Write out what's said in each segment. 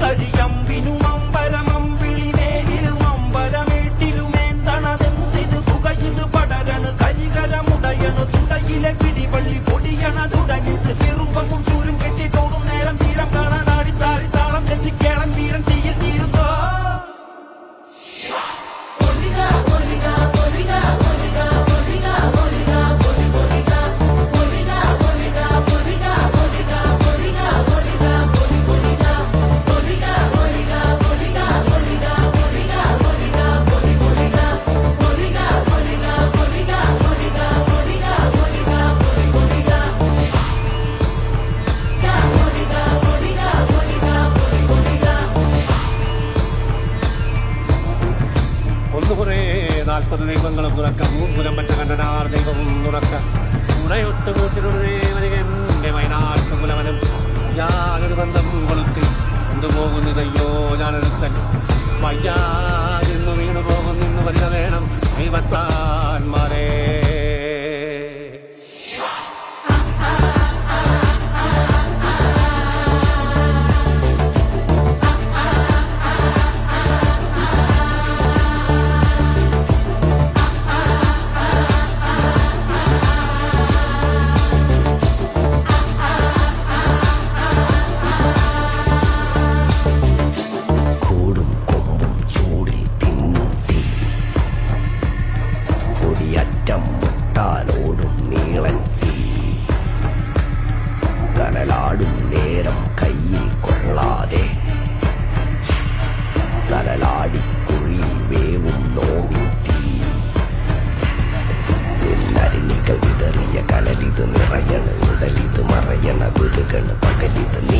കരിയമ്പിനും അമ്പരമമ്പിളിനേരിലും അമ്പരമേട്ടിലുമേന്തണതെന്തിത്? പുകയിത് പടരണു കരികരമുടയണു തുടയിലെ പിടിവള്ളി പൊടിയണ തുടങ്ങിത് നാൽപ്പത് ദൈവങ്ങളും തുറക്ക. മൂപ്പുരം പറ്റ കണ്ടനാർ ദൈവവും തുറക്ക. ഉടയൊട്ട് കൂട്ടിനൊരു ദേവനികന്റെ വയനാട്ട് പുലവനും ഞാനൊരു ബന്ധം കൊളുത്തി. കൊണ്ടുപോകുന്നതയ്യോ ഞാനൊരുത്തൻ. വയ്യാതിന്നു വീണു പോകുന്നു വല്ല വേണം. ദൈവത്താന്മാരേ കൊടിയറ്റം മുട്ടാലോടും നീളൻ തീ. കനലാടും നേരം കയ്യിൽ കൊള്ളാതെ. കനലാടിക്കുഴി വേവും നോവിൻ തീ. നിന്നരുണികൾ വിതറിയ കനലിത് നിറയണ ഉടലിത് മറയണ കുതുകണ് പകലിത് നീ.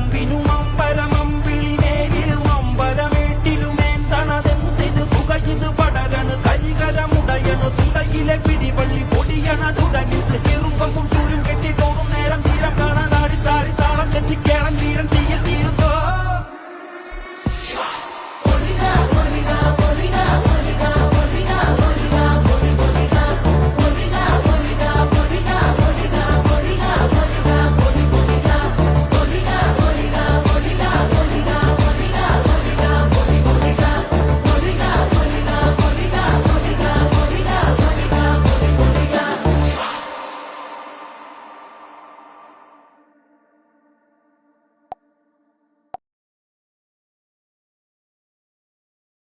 അഴകിലെ പിടിവള്ളി പൊടിയണ തുടങ്ങിയത് ചെറുപ്പം ചൂരും പോകും നേരം തീരം കാണാൻ ആടിത്താറി താളം തെറ്റിക്കേളം തീരം തീയ തീരം